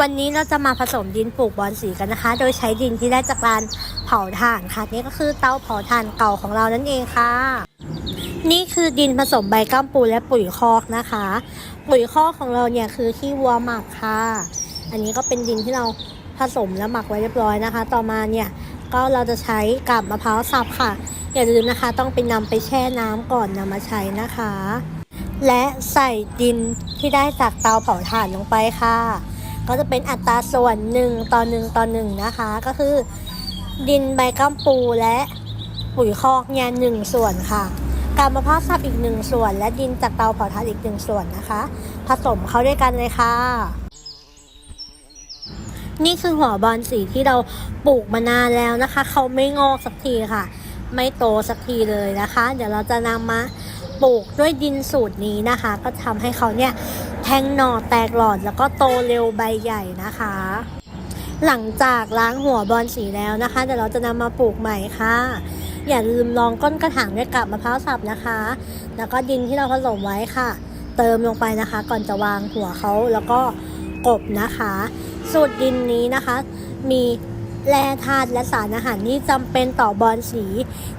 วันนี้เราจะมาผสมดินปลูกบอนสีกันนะคะ โดยใช้ดินที่ได้จากการเผาถ่านค่ะ นี่ก็คือเตาเผาถ่านเก่าของเรานั่นเองค่ะ นี่คือดินผสมใบก้ามปูและปุ๋ยคอกนะคะ ปุ๋ยคอกของเราเนี่ยคือขี้วัวหมักค่ะ อันนี้ก็เป็นดินที่เราผสมและหมักไว้เรียบร้อยนะคะ ต่อมาเนี่ยก็เราจะใช้กาบมะพร้าวสับค่ะ อย่าลืมนะคะ ต้องไปนำไปแช่น้ำก่อนนำมาใช้นะคะ และใส่ดินที่ได้จากเตาเผาถ่านลงไปค่ะ ก็จะเป็นอัตราส่วน 1 ต่อ 1 ต่อ 1 นะคะ ก็คือ ดินใบก้ามปูและปุ๋ยคอกเนี่ยหนึ่งส่วนค่ะกาบมะพร้าวสับอีกหนึ่งส่วน และดินจากเตาเผาถ่านอีกหนึ่งส่วนนะคะ ผสมเข้าด้วยกันเลยค่ะ นี่คือหัวบอลสีที่เราปลูกมานานแล้วนะคะ เขาไม่งอกสักทีค่ะ ไม่โตสักทีเลยนะคะ เดี๋ยวเราจะนำมา ปลูกด้วยดินสูตรนี้นะคะ ก็ทำให้เขาเนี่ยแทงหน่อแตกหลอดแล้วก็โตเร็วใบใหญ่นะคะ หลังจากล้างหัวบอลสีแล้วนะคะเดี๋ยวเราจะนำมาปลูกใหม่ค่ะ อย่าลืมรองก้นกระถางด้วยกับมะพร้าวสับนะคะ แล้วก็ดินที่เราผสมไว้ค่ะ เติมลงไปนะคะ ก่อนจะวางหัวเขาแล้วก็กบนะคะ สูตรดินนี้นะคะ มี แร่ธาตุและสารอาหารที่จำเป็นต่อบอลสี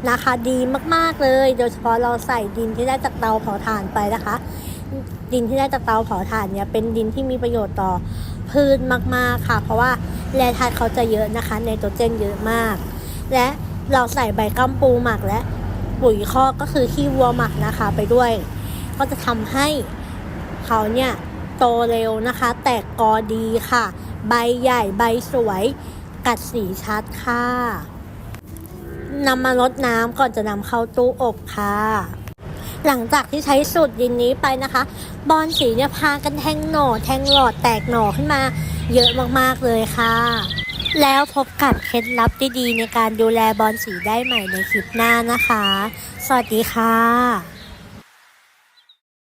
นะคะ ดีมากๆเลย โดยเฉพาะเราใส่ดินที่ได้จากเตาเผาถ่านไปนะคะ ดินที่ได้จากเตาเผาถ่านเนี่ยเป็นดินที่มีประโยชน์ต่อพืชมากๆค่ะ เพราะว่าแร่ธาตุเขาจะเยอะนะคะไนโตรเจนเยอะมาก และเราใส่ใบกัมปูหมักและปุ๋ยคอกก็คือขี้วัวหมักนะคะไปด้วย ก็จะทำให้เขาเนี่ยโตเร็วนะคะ แตกกอดีค่ะ ใบใหญ่ใบสวย กัดสีชัดค่ะนำมาลดน้ำก่อนจะนำเข้าตู้อบค่ะ หลังจากที่ใช้สูตรดินนี้ไปนะคะ บอนสีเนี่ยพากันแทงหน่อแทงหลอดแตกหน่อขึ้นมา เยอะมากๆเลยค่ะ แล้วพบกับเคล็ดลับดีๆในการดูแลบอนสีได้ใหม่ในคลิปหน้านะคะ สวัสดีค่ะ